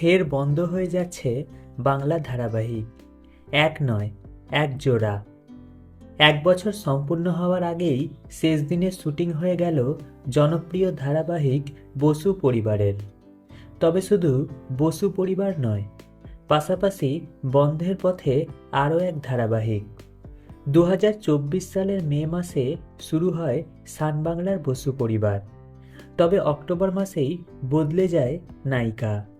ফের বন্ধ হয়ে যাচ্ছে বাংলা ধারাবাহিক। এক নয়, এক জোড়া। এক বছর সম্পূর্ণ হওয়ার আগেই শেষ দিনে শুটিং হয়ে গেল জনপ্রিয় ধারাবাহিক বসু পরিবারের। তবে শুধু বসু পরিবার নয়, পাশাপাশি বন্ধের পথে আরও এক ধারাবাহিক। দু হাজার চব্বিশ সালের মে মাসে শুরু হয় সানবাংলার বসু পরিবার। তবে অক্টোবর মাসেই বদলে যায় নায়িকা।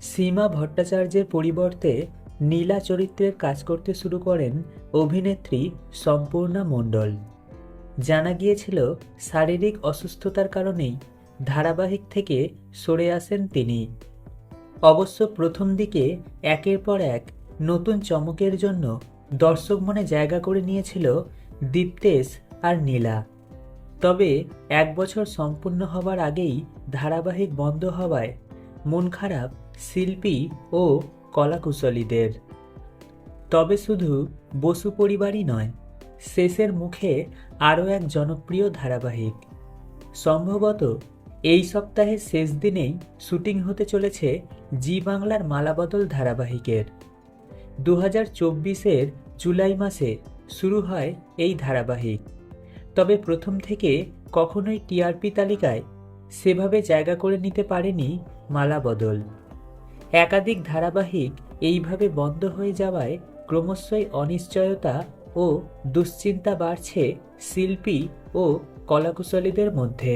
সীমা ভট্টাচার্যের পরিবর্তে নীলা চরিত্রের কাজ করতে শুরু করেন অভিনেত্রী সম্পূর্ণা মণ্ডল। জানা গিয়েছিল, শারীরিক অসুস্থতার কারণেই ধারাবাহিক থেকে সরে আসেন তিনি। অবশ্য প্রথম দিকে একের পর এক নতুন চমকের জন্য দর্শক মনে জায়গা করে নিয়েছিল দীপ্তেশ আর নীলা। তবে এক বছর সম্পূর্ণ হবার আগেই ধারাবাহিক বন্ধ হওয়ায় মন খারাপ শিল্পী ও কলাকুশলীদের। তবে শুধু বসু পরিবারই নয়, শেষের মুখে আরও এক জনপ্রিয় ধারাবাহিক। সম্ভবত এই সপ্তাহের শেষ দিনেই শুটিং হতে চলেছে জি বাংলার মালাবদল ধারাবাহিকের। দু হাজার চব্বিশের জুলাই মাসে শুরু হয় এই ধারাবাহিক। তবে প্রথম থেকে কখনোই টিআরপি তালিকায় সেভাবে জায়গা করে নিতে পারেনি মালাবদল। একাধিক ধারাবাহিক এইভাবে বন্ধ হয়ে যাওয়ায় ক্রমশই অনিশ্চয়তা ও দুশ্চিন্তা বাড়ছে শিল্পী ও কলাকুশলীদের মধ্যে।